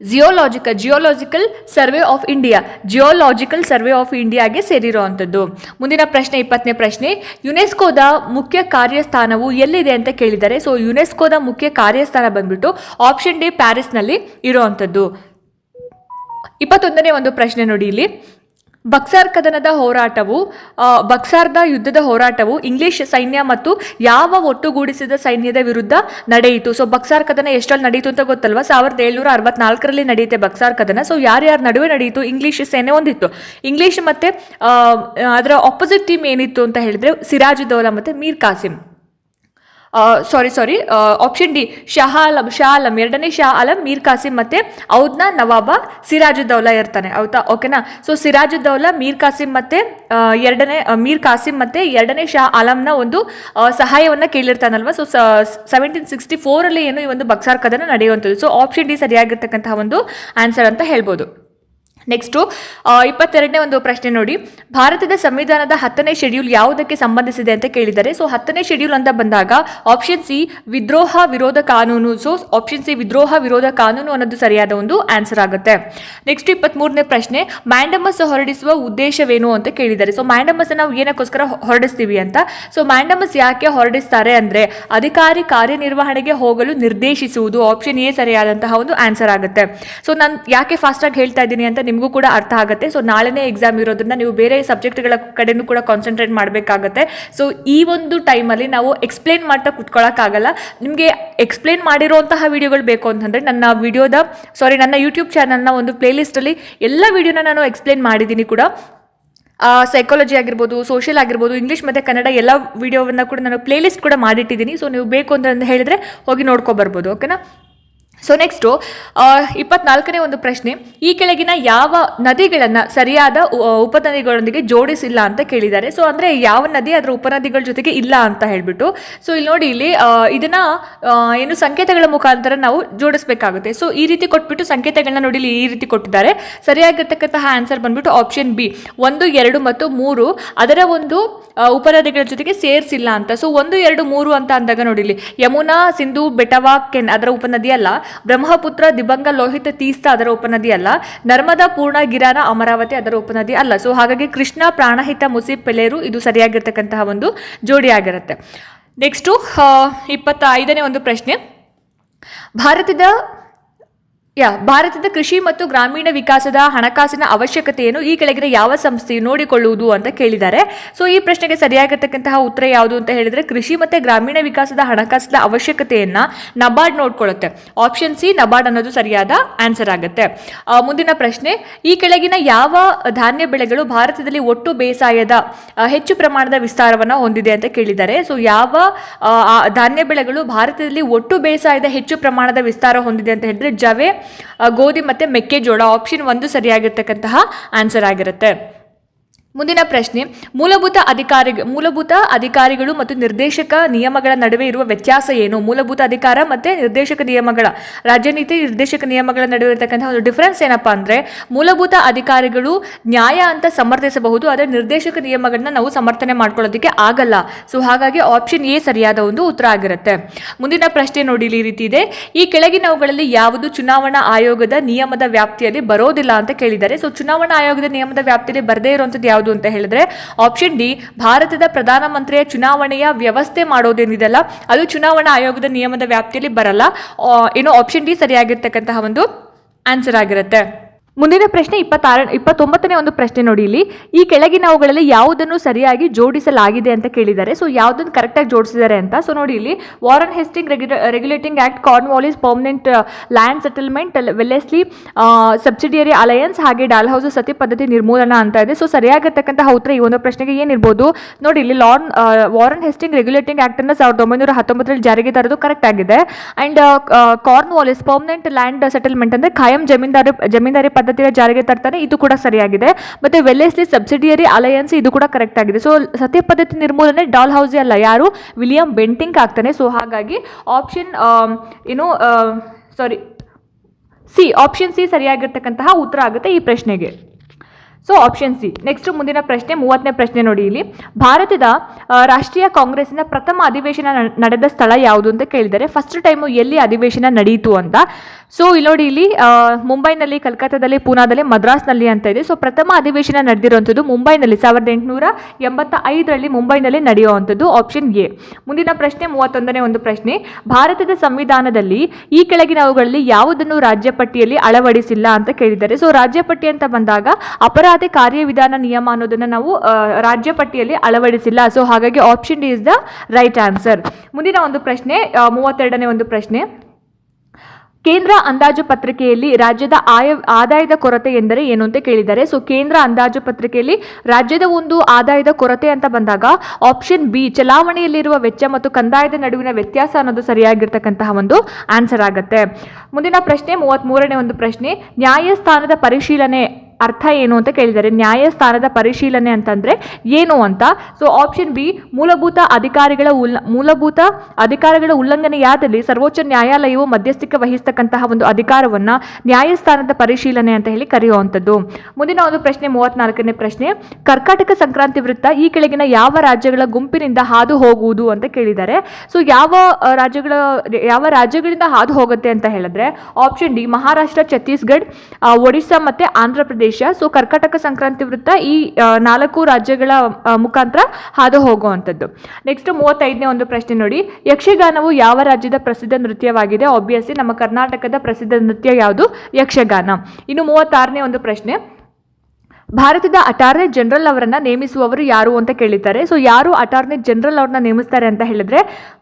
A: Geological geological survey of India geological survey of ಇಂಡಿಯಾಗೆ ಸೇರಿರುವಂಥದ್ದು. ಮುಂದಿನ ಪ್ರಶ್ನೆ, ಇಪ್ಪತ್ತನೇ ಪ್ರಶ್ನೆ. ಯುನೆಸ್ಕೋದ ಮುಖ್ಯ ಕಾರ್ಯಸ್ಥಾನವು ಎಲ್ಲಿದೆ ಅಂತ ಕೇಳಿದ್ದಾರೆ ಸೊ ಯುನೆಸ್ಕೋದ ಮುಖ್ಯ ಕಾರ್ಯಸ್ಥಾನ ಬಂದ್ಬಿಟ್ಟು ಆಪ್ಷನ್ ಡಿ ಪ್ಯಾರಿಸ್ನಲ್ಲಿ ಇರುವಂಥದ್ದು. ಇಪ್ಪತ್ತೊಂದನೇ ಒಂದು ಪ್ರಶ್ನೆ ನೋಡಿ ಇಲ್ಲಿ. ಬಕ್ಸಾರ್ ಕದನದ ಹೋರಾಟವು ಬಕ್ಸಾರ್ದ ಯುದ್ಧದ ಹೋರಾಟವು ಇಂಗ್ಲಿಷ್ ಸೈನ್ಯ ಮತ್ತು ಯಾವ ಒಟ್ಟುಗೂಡಿಸಿದ ಸೈನ್ಯದ ವಿರುದ್ಧ ನಡೆಯಿತು. ಸೊ ಬಕ್ಸಾರ್ ಕದನ ಎಷ್ಟರಲ್ಲಿ ನಡೆಯಿತು ಅಂತ ಗೊತ್ತಲ್ವಾ? ಸಾವಿರದ ಏಳ್ನೂರ ಅರವತ್ನಾಲ್ಕರಲ್ಲಿ ನಡೆಯುತ್ತೆ ಬಕ್ಸಾರ್ ಕದನ. ಸೊ ಯಾರ್ಯಾರ ನಡುವೆ ನಡೆಯಿತು? ಇಂಗ್ಲಿಷ್ ಸೇನೆ ಒಂದಿತ್ತು ಇಂಗ್ಲಿಷ್ ಮತ್ತೆ ಅದರ ಆಪೋಸಿಟ್ ಟೀಮ್ ಏನಿತ್ತು ಅಂತ ಹೇಳಿದ್ರೆ ಸಿರಾಜುದ್ದೌಲಾ ಮತ್ತೆ Mir Qasim. Sorry sorry option D Shah Alam Shah Alam ಎರಡನೇ ಶಾ ಆಲಂ ಮೀರ್ ಕಾಸಿಮ್ ಮತ್ತೆ ಔದ್ನ ನವಾಬ ಸಿರಾಜುದ್ದೌಲಾ ಇರ್ತಾನೆ. ಹೌದಾ? ಓಕೆನಾ ಸೊ ಸಿರಾಜುದ್ದೌಲಾ ಮೀರ್ ಕಾಸಿಮ್ ಮತ್ತೆ ಎರಡನೇ ಮೀರ್ ಕಾಸಿಮ್ ಮತ್ತೆ ಎರಡನೇ ಶಾ ಆಲಂನ ಒಂದು ಸಹಾಯವನ್ನು ಕೇಳಿರ್ತಾನಲ್ವಾ? ಸೊ ಸೆವೆಂಟೀನ್ ಸಿಕ್ಸ್ಟಿ ಫೋರಲ್ಲಿ ಏನು ಈ ಒಂದು ಬಕ್ಸಾರ್ ಕದನ ನಡೆಯುವಂಥದ್ದು. ಸೊ ಆಪ್ಷನ್ ಡಿ ಸರಿಯಾಗಿರ್ತಕ್ಕಂತಹ ಒಂದು ಆನ್ಸರ್ ಅಂತ ಹೇಳ್ಬೋದು. ನೆಕ್ಸ್ಟು ಇಪ್ಪತ್ತೆರಡನೇ ಒಂದು ಪ್ರಶ್ನೆ ನೋಡಿ. ಭಾರತದ ಸಂವಿಧಾನದ ಹತ್ತನೇ ಶೆಡ್ಯೂಲ್ ಯಾವುದಕ್ಕೆ ಸಂಬಂಧಿಸಿದೆ ಅಂತ ಕೇಳಿದ್ದಾರೆ ಸೊ ಹತ್ತನೇ ಶೆಡ್ಯೂಲ್ ಅಂತ ಬಂದಾಗ ಆಪ್ಷನ್ ಸಿ ವಿದ್ರೋಹ ವಿರೋಧ ಕಾನೂನು. ಸೊ ಆಪ್ಷನ್ ಸಿ ವಿದ್ರೋಹ ವಿರೋಧ ಕಾನೂನು ಅನ್ನೋದು ಸರಿಯಾದ ಒಂದು ಆನ್ಸರ್ ಆಗುತ್ತೆ. ನೆಕ್ಸ್ಟ್ ಇಪ್ಪತ್ಮೂರನೇ ಪ್ರಶ್ನೆ ಮ್ಯಾಂಡಮಸ್ ಹೊರಡಿಸುವ ಉದ್ದೇಶವೇನು ಅಂತ ಕೇಳಿದ್ದಾರೆ ಸೊ ಮ್ಯಾಂಡಮಸ್ ನಾವು ಏನಕ್ಕೋಸ್ಕರ ಹೊರಡಿಸ್ತೀವಿ ಅಂತ. ಸೊ ಮ್ಯಾಂಡಮಸ್ ಯಾಕೆ ಹೊರಡಿಸ್ತಾರೆ ಅಂದರೆ, ಅಧಿಕಾರಿ ಕಾರ್ಯನಿರ್ವಹಣೆಗೆ ಹೋಗಲು ನಿರ್ದೇಶಿಸುವುದು ಆಪ್ಷನ್ ಎ ಸರಿಯಾದಂತಹ ಒಂದು ಆನ್ಸರ್ ಆಗುತ್ತೆ. ಸೊ ನಾನು ಯಾಕೆ ಫಾಸ್ಟಾಗಿ ಹೇಳ್ತಾ ಇದ್ದೀನಿ ಅಂತ ನಿಮಗೂ ಕೂಡ ಅರ್ಥ ಆಗುತ್ತೆ. ಸೊ ನಾಳೆನೇ ಎಕ್ಸಾಮ್ ಇರೋದ್ರಿಂದ ನೀವು ಬೇರೆ ಸಬ್ಜೆಕ್ಟ್ಗಳ ಕಡೆನೂ ಕೂಡ ಕಾನ್ಸಂಟ್ರೇಟ್ ಮಾಡಬೇಕಾಗತ್ತೆ. ಸೊ ಈ ಒಂದು ಟೈಮಲ್ಲಿ ನಾವು ಎಕ್ಸ್ಪ್ಲೇನ್ ಮಾಡ್ತಾ ಕುತ್ಕೊಳ್ಳೋಕ್ಕಾಗಲ್ಲ ನಿಮಗೆ ಎಕ್ಸ್ಪ್ಲೇನ್ ಮಾಡಿರೋಂತಹ ವಿಡಿಯೋಗಳು ಬೇಕು ಅಂತಂದರೆ ನನ್ನ ವಿಡಿಯೋದ ಸಾರಿ ನನ್ನ ಯೂಟ್ಯೂಬ್ ಚಾನಲ್ನ ಒಂದು ಪ್ಲೇಲಿಸ್ಟಲ್ಲಿ ಎಲ್ಲ ವಿಡಿಯೋನ ನಾನು ಎಕ್ಸ್ಪ್ಲೇನ್ ಮಾಡಿದ್ದೀನಿ ಕೂಡ. ಸೈಕಾಲಜಿ ಆಗಿರ್ಬೋದು ಸೋಷಿಯಲ್ ಆಗಿರ್ಬೋದು ಇಂಗ್ಲೀಷ್ ಮತ್ತು ಕನ್ನಡ ಎಲ್ಲ ವಿಡಿಯೋವನ್ನು ಕೂಡ ನಾನು ಪ್ಲೇಲಿಸ್ಟ್ ಕೂಡ ಮಾಡಿಟ್ಟಿದ್ದೀನಿ. ಸೊ ನೀವು ಬೇಕು ಅಂತ ಹೇಳಿದ್ರೆ ಹೋಗಿ ನೋಡ್ಕೊಬರ್ಬೋದು ಓಕೆನಾ ಸೊ ನೆಕ್ಸ್ಟು ಇಪ್ಪತ್ನಾಲ್ಕನೇ ಒಂದು ಪ್ರಶ್ನೆ. ಈ ಕೆಳಗಿನ ಯಾವ ನದಿಗಳನ್ನು ಸರಿಯಾದ ಉಪನದಿಗಳೊಂದಿಗೆ ಜೋಡಿಸಿಲ್ಲ ಅಂತ ಕೇಳಿದ್ದಾರೆ. ಸೊ ಅಂದರೆ ಯಾವ ನದಿ ಅದರ ಉಪನದಿಗಳ ಜೊತೆಗೆ ಇಲ್ಲ ಅಂತ ಹೇಳಿಬಿಟ್ಟು. ಸೊ ಇಲ್ಲಿ ನೋಡಿ, ಇಲ್ಲಿ ಇದನ್ನು ಏನು ಸಂಕೇತಗಳ ಮುಖಾಂತರ ನಾವು ಜೋಡಿಸಬೇಕಾಗುತ್ತೆ. ಸೊ ಈ ರೀತಿ ಕೊಟ್ಬಿಟ್ಟು ಸಂಕೇತಗಳನ್ನ ನೋಡಿ, ಇಲ್ಲಿ ಈ ರೀತಿ ಕೊಟ್ಟಿದ್ದಾರೆ. ಸರಿಯಾಗಿರ್ತಕ್ಕಂತಹ ಆನ್ಸರ್ ಬಂದ್ಬಿಟ್ಟು ಆಪ್ಷನ್ ಬಿ. ಒಂದು, ಎರಡು ಮತ್ತು ಮೂರು ಅದರ ಒಂದು ಉಪನದಿಗಳ ಜೊತೆಗೆ ಸೇರಿಸಿಲ್ಲ ಅಂತ. ಸೊ ಒಂದು, ಎರಡು, ಮೂರು ಅಂತ ಅಂದಾಗ ನೋಡಿ, ಇಲ್ಲಿ ಯಮುನಾ, ಸಿಂಧು, ಬೆಟವಾ, ಕೆನ್ ಅದರ ಉಪನದಿ ಅಲ್ಲ ಬ್ರಹ್ಮಪುತ್ರ ದಿಬಂಗ ಲೋಹಿತ, ತೀಸ್ತ ಅದರ ಉಪನದಿ ಅಲ್ಲ. ನರ್ಮದಾ, ಪೂರ್ಣ, ಗಿರಾನ, ಅಮರಾವತಿ ಅದರ ಉಪನದಿ ಅಲ್ಲ. ಸೊ ಹಾಗಾಗಿ ಕೃಷ್ಣ, ಪ್ರಾಣಹಿತ, ಮುಸಿ, ಪೆಲೇರು ಇದು ಸರಿಯಾಗಿರ್ತಕ್ಕಂತಹ ಒಂದು ಜೋಡಿಯಾಗಿರುತ್ತೆ ನೆಕ್ಸ್ಟು ಇಪ್ಪತ್ತ ಐದನೇ ಒಂದು ಪ್ರಶ್ನೆ. ಭಾರತದ ಯಾ, ಭಾರತದ ಕೃಷಿ ಮತ್ತು ಗ್ರಾಮೀಣ ವಿಕಾಸದ ಹಣಕಾಸಿನ ಅವಶ್ಯಕತೆಯನ್ನು ಈ ಕೆಳಗಿನ ಯಾವ ಸಂಸ್ಥೆಯು ನೋಡಿಕೊಳ್ಳುವುದು ಅಂತ ಕೇಳಿದ್ದಾರೆ. ಸೊ ಈ ಪ್ರಶ್ನೆಗೆ ಸರಿಯಾಗಿರ್ತಕ್ಕಂತಹ ಉತ್ತರ ಯಾವುದು ಅಂತ ಹೇಳಿದ್ರೆ, ಕೃಷಿ ಮತ್ತು ಗ್ರಾಮೀಣ ವಿಕಾಸದ ಹಣಕಾಸಿನ ಅವಶ್ಯಕತೆಯನ್ನು ನಬಾರ್ಡ್ ನೋಡ್ಕೊಳ್ಳುತ್ತೆ. ಆಪ್ಷನ್ ಸಿ ನಬಾರ್ಡ್ ಅನ್ನೋದು ಸರಿಯಾದ ಆನ್ಸರ್ ಆಗುತ್ತೆ. ಮುಂದಿನ ಪ್ರಶ್ನೆ, ಈ ಕೆಳಗಿನ ಯಾವ ಧಾನ್ಯ ಬೆಳೆಗಳು ಭಾರತದಲ್ಲಿ ಒಟ್ಟು ಬೇಸಾಯದ ಹೆಚ್ಚು ಪ್ರಮಾಣದ ವಿಸ್ತಾರವನ್ನು ಹೊಂದಿದೆ ಅಂತ ಕೇಳಿದ್ದಾರೆ. ಸೊ ಯಾವ ಧಾನ್ಯ ಬೆಳೆಗಳು ಭಾರತದಲ್ಲಿ ಒಟ್ಟು ಬೇಸಾಯದ ಹೆಚ್ಚು ಪ್ರಮಾಣದ ವಿಸ್ತಾರ ಹೊಂದಿದೆ ಅಂತ ಹೇಳಿದ್ರೆ, ಜವೆ ಗೋಧಿ ಮತ್ತು ಮೆಕ್ಕೆಜೋಳ ಆಪ್ಷನ್ ಒಂದು ಸರಿಯಾಗಿರ್ತಕ್ಕಂತಹ ಆನ್ಸರ್ ಆಗಿರುತ್ತೆ. ಮುಂದಿನ ಪ್ರಶ್ನೆ, ಮೂಲಭೂತ ಅಧಿಕಾರಿ, ಮೂಲಭೂತ ಅಧಿಕಾರಿಗಳು ಮತ್ತು ನಿರ್ದೇಶಕ ನಿಯಮಗಳ ನಡುವೆ ಇರುವ ವ್ಯತ್ಯಾಸ ಏನು? ಮೂಲಭೂತ ಅಧಿಕಾರ ಮತ್ತು ನಿರ್ದೇಶಕ ನಿಯಮಗಳ. ರಾಜ್ಯ ನೀತಿ ನಿರ್ದೇಶಕ ನಿಯಮಗಳ ನಡುವೆ ಇರತಕ್ಕಂಥ ಒಂದು ಡಿಫ್ರೆನ್ಸ್ ಏನಪ್ಪಾ ಅಂದರೆ, ಮೂಲಭೂತ ಅಧಿಕಾರಿಗಳು ನ್ಯಾಯ ಅಂತ ಸಮರ್ಥಿಸಬಹುದು, ಆದರೆ ನಿರ್ದೇಶಕ ನಿಯಮಗಳನ್ನ ನಾವು ಸಮರ್ಥನೆ ಮಾಡ್ಕೊಳ್ಳೋದಕ್ಕೆ ಆಗಲ್ಲ. ಸೊ ಹಾಗಾಗಿ ಆಪ್ಷನ್ ಎ ಸರಿಯಾದ ಒಂದು ಉತ್ತರ ಆಗಿರುತ್ತೆ. ಮುಂದಿನ ಪ್ರಶ್ನೆ ನೋಡಿ ಈ ರೀತಿ ಇದೆ. ಈ ಕೆಳಗಿನವುಗಳಲ್ಲಿ ಯಾವುದು ಚುನಾವಣಾ ಆಯೋಗದ ನಿಯಮದ ವ್ಯಾಪ್ತಿಯಲ್ಲಿ ಬರೋದಿಲ್ಲ ಅಂತ ಕೇಳಿದ್ದಾರೆ. ಸೊ ಚುನಾವಣಾ ಆಯೋಗದ ನಿಯಮದ ವ್ಯಾಪ್ತಿಯಲ್ಲಿ ಬರದೇ ಇರುವಂಥದ್ದು ಯಾವುದು? ಅಂತ ಹೇಳಿದ್ರೆ ಆಪ್ಷನ್ ಡಿ ಭಾರತದ ಪ್ರಧಾನಮಂತ್ರಿಯ ಚುನಾವಣೆಯ ವ್ಯವಸ್ಥೆ ಮಾಡೋದೇನಿದೆಲ್ಲ ಅದು ಚುನಾವಣಾ ಆಯೋಗದ ನಿಯಮದ ವ್ಯಾಪ್ತಿಯಲ್ಲಿ ಬರಲ್ಲ. ಏನು ಆಪ್ಷನ್ ಡಿ ಸರಿಯಾಗಿರ್ತಕ್ಕಂತಹ ಒಂದು ಆನ್ಸರ್ ಆಗಿರುತ್ತೆ. ಮುಂದಿನ ಪ್ರಶ್ನೆ ಇಪ್ಪತ್ತಾರ, ಇಪ್ಪತ್ತೊಂಬತ್ತನೇ ಒಂದು ಪ್ರಶ್ನೆ ನೋಡಿ ಇಲ್ಲಿ. ಈ ಕೆಳಗಿನವುಗಳಲ್ಲಿ ಯಾವುದನ್ನು ಸರಿಯಾಗಿ ಜೋಡಿಸಲಾಗಿದೆ ಅಂತ ಕೇಳಿದ್ದಾರೆ. ಸೊ ಯಾವುದನ್ನು ಕರೆಕ್ಟಾಗಿ ಜೋಡಿಸಿದ್ದಾರೆ ಅಂತ. ಸೊ ನೋಡಿ ಇಲ್ಲಿ. Warren Hastings regulating act Cornwallis permanent land settlement Wellesley subsidiary alliance ಹಾಗೆ ಡಾಲ್ ಹೌಸ್ ಸತಿ ಪದ್ಧತಿ ನಿರ್ಮೂಲನ ಅಂತ ಇದೆ. ಸೊ ಸರಿಯಾಗಿರ್ತಕ್ಕಂತಹ ಉತ್ತರ ಈ ಒಂದು ಪ್ರಶ್ನೆಗೆ ಏನಿರ್ಬೋದು? ನೋಡಿ ಇಲ್ಲಿ ಲಾರ್ನ್ ವಾರನ್ ಹೆಸ್ಟಿಂಗ್ ರೆಗ್ಯುಲೇಟಿಂಗ್ ಆ್ಯಕ್ಟನ್ನು ಸಾವಿರದ ಒಂಬೈನೂರ ಹತ್ತೊಂಬತ್ತರಲ್ಲಿ ಜಾರಿಗೆ ತರೋದು ಕರೆಕ್ಟ್ ಆಗಿದೆ. And Cornwallis permanent land settlement ಅಂದರೆ ಖಾಯಂ ಜಮೀನ್ದಾರಿ ಜಮೀನ್ದಾರಿ ಪದ್ಧತಿಯ ಜಾರಿಗೆ ತರ್ತಾನೆ, ಇದು ಕೂಡ ಸರಿಯಾಗಿದೆ. ಮತ್ತೆ ವೆಲ್ಲೆಸ್ಲಿ ಸಬ್ಸಿಡಿಯರಿ ಅಲಯನ್ಸ್ ಇದು ಕೂಡ ಕರೆಕ್ಟ್ ಆಗಿದೆ. ಸೊ ಸತ್ಯ ಪದ್ಧತಿ ನಿರ್ಮೂಲನೆ ಡಾಲ್ ಹೌಸ್ ಅಲ್ಲ, ಯಾರು? ವಿಲಿಯಂ ಬೆಂಟಿಂಗ್ ಆಗ್ತಾನೆ. ಸೊ ಹಾಗಾಗಿ ಆಪ್ಷನ್ ಏನು ಸಾರಿ ಸಿ ಆಪ್ಷನ್ ಸಿ ಸರಿಯಾಗಿರ್ತಕ್ಕಂತಹ ಉತ್ತರ ಆಗುತ್ತೆ ಈ ಪ್ರಶ್ನೆಗೆ. ಸೊ ಆಪ್ಷನ್ ಸಿ ನೆಕ್ಸ್ಟ್ ಮುಂದಿನ ಪ್ರಶ್ನೆ, ಮೂವತ್ತನೇ ಪ್ರಶ್ನೆ ನೋಡಿ ಇಲ್ಲಿ. ಭಾರತದ ರಾಷ್ಟ್ರೀಯ ಕಾಂಗ್ರೆಸ್ನ ಪ್ರಥಮ ಅಧಿವೇಶನ ನಡೆದ ಸ್ಥಳ ಯಾವುದು ಅಂತ ಕೇಳಿದರೆ ಫಸ್ಟ್ ಟೈಮು ಎಲ್ಲಿ ಅಧಿವೇಶನ ನಡೆಯಿತು ಅಂತ. ಸೊ ಇಲ್ಲಿ ನೋಡಿ ಇಲ್ಲಿ ಮುಂಬೈನಲ್ಲಿ, ಕಲ್ಕತ್ತಾದಲ್ಲಿ, ಪೂನಾದಲ್ಲಿ, ಮದ್ರಾಸ್ನಲ್ಲಿ ಅಂತ ಇದೆ. ಸೊ ಪ್ರಥಮ ಅಧಿವೇಶನ ನಡೆದಿರುವಂಥದ್ದು ಮುಂಬೈನಲ್ಲಿ, ಸಾವಿರದ ಎಂಟುನೂರ ಎಂಬತ್ತ ಐದರಲ್ಲಿ ಮುಂಬೈನಲ್ಲಿ ನಡೆಯುವಂಥದ್ದು ಆಪ್ಷನ್ ಎ ಮುಂದಿನ ಪ್ರಶ್ನೆ, ಮೂವತ್ತೊಂದನೇ ಒಂದು ಪ್ರಶ್ನೆ. ಭಾರತದ ಸಂವಿಧಾನದಲ್ಲಿ ಈ ಕೆಳಗಿನವುಗಳಲ್ಲಿ ಯಾವುದನ್ನು ರಾಜ್ಯ ಪಟ್ಟಿಯಲ್ಲಿ ಅಳವಡಿಸಿಲ್ಲ ಅಂತ ಕೇಳಿದ್ದಾರೆ ಸೊ ರಾಜ್ಯ ಪಟ್ಟಿ ಅಂತ ಬಂದಾಗ, ಅಪರಾಧ ಕಾರ್ಯವಿಧಾನ ನಿಯಮ ಅನ್ನೋದನ್ನ ನಾವು ರಾಜ್ಯ ಪಟ್ಟಿಯಲ್ಲಿ ಅಳವಡಿಸಿಲ್ಲ. ಸೊ ಹಾಗಾಗಿ option D is the right answer ಮುಂದಿನ ಒಂದು ಪ್ರಶ್ನೆ ಮೂವತ್ತೆರಡನೇ ಒಂದು ಪ್ರಶ್ನೆ. ಕೇಂದ್ರ ಅಂದಾಜು ಪತ್ರಿಕೆಯಲ್ಲಿ ರಾಜ್ಯದ ಆಯ, ಆದಾಯದ ಕೊರತೆ ಎಂದರೆ ಏನು ಅಂತ ಕೇಳಿದ್ದಾರೆ. ಸೊ ಕೇಂದ್ರ ಅಂದಾಜು ಪತ್ರಿಕೆಯಲ್ಲಿ ರಾಜ್ಯದ ಒಂದು ಆದಾಯದ ಕೊರತೆ ಅಂತ ಬಂದಾಗ ಆಪ್ಷನ್ ಬಿ ಚಲಾವಣೆಯಲ್ಲಿರುವ ವೆಚ್ಚ ಮತ್ತು ಕಂದಾಯದ ನಡುವಿನ ವ್ಯತ್ಯಾಸ ಅನ್ನೋದು ಸರಿಯಾಗಿರ್ತಕ್ಕಂತಹ ಒಂದು ಆನ್ಸರ್ ಆಗುತ್ತೆ. ಮುಂದಿನ ಪ್ರಶ್ನೆ ಮೂವತ್ತ್ಮೂರನೇ ಒಂದು ಪ್ರಶ್ನೆ, ನ್ಯಾಯಸ್ಥಾನದ ಪರಿಶೀಲನೆ ಅರ್ಥ ಏನು ಅಂತ ಕೇಳಿದ್ದಾರೆ. ನ್ಯಾಯಸ್ಥಾನದ ಪರಿಶೀಲನೆ ಅಂತಂದ್ರೆ ಏನು ಅಂತ? ಸೊ ಆಪ್ಷನ್ ಬಿ ಮೂಲಭೂತ ಅಧಿಕಾರಿಗಳ ಉಲ್ಲ ಮೂಲಭೂತ ಅಧಿಕಾರಗಳ ಉಲ್ಲಂಘನೆಯಾದಲ್ಲಿ ಸರ್ವೋಚ್ಚ ನ್ಯಾಯಾಲಯವು ಮಧ್ಯಸ್ಥಿಕೆ ವಹಿಸ್ತಕ್ಕಂತಹ ಒಂದು ಅಧಿಕಾರವನ್ನ ನ್ಯಾಯಸ್ಥಾನದ ಪರಿಶೀಲನೆ ಅಂತ ಹೇಳಿ ಕರೆಯುವಂಥದ್ದು. ಮುಂದಿನ ಒಂದು ಪ್ರಶ್ನೆ, ಮೂವತ್ನಾಲ್ಕನೇ ಪ್ರಶ್ನೆ. ಕರ್ಕಾಟಕ ಸಂಕ್ರಾಂತಿ ವೃತ್ತ ಈ ಕೆಳಗಿನ ಯಾವ ರಾಜ್ಯಗಳ ಗುಂಪಿನಿಂದ ಹಾದು ಹೋಗುವುದು ಅಂತ ಕೇಳಿದ್ದಾರೆ. ಸೊ ಯಾವ ರಾಜ್ಯಗಳ, ಯಾವ ರಾಜ್ಯಗಳಿಂದ ಹಾದು ಹೋಗುತ್ತೆ ಅಂತ ಹೇಳಿದ್ರೆ ಆಪ್ಷನ್ ಡಿ ಮಹಾರಾಷ್ಟ್ರ, ಛತ್ತೀಸ್ಗಢ ಒಡಿಶಾ ಮತ್ತೆ ಆಂಧ್ರ ಪ್ರದೇಶ ಸೊ ಕರ್ಕಾಟಕ ಸಂಕ್ರಾಂತಿ ವೃತ್ತ ಈ ನಾಲ್ಕು ರಾಜ್ಯಗಳ ಮುಖಾಂತರ ಹಾದು ಹೋಗುವಂಥದ್ದು. ನೆಕ್ಸ್ಟ್ ಮೂವತ್ತೈದನೇ ಒಂದು ಪ್ರಶ್ನೆ ನೋಡಿ. ಯಕ್ಷಗಾನವು ಯಾವ ರಾಜ್ಯದ ಪ್ರಸಿದ್ಧ ನೃತ್ಯವಾಗಿದೆ? ಆಬ್ವಿಯಸ್ಲಿ ನಮ್ಮ ಕರ್ನಾಟಕದ ಪ್ರಸಿದ್ಧ ನೃತ್ಯ ಯಾವುದು? ಯಕ್ಷಗಾನ. ಇನ್ನು ಮೂವತ್ತಾರನೇ ಒಂದು ಪ್ರಶ್ನೆ. ಭಾರತದ ಅಟಾರ್ನಿ ಜನರಲ್ ಅವರನ್ನು ನೇಮಿಸುವವರು ಯಾರು ಅಂತ ಕೇಳಿದ್ದಾರೆ. ಸೊ ಯಾರು ಅಟಾರ್ನಿ ಜನರಲ್ ಅವ್ರನ್ನ ನೇಮಿಸ್ತಾರೆ ಅಂತ ಹೇಳಿದ್ರೆ,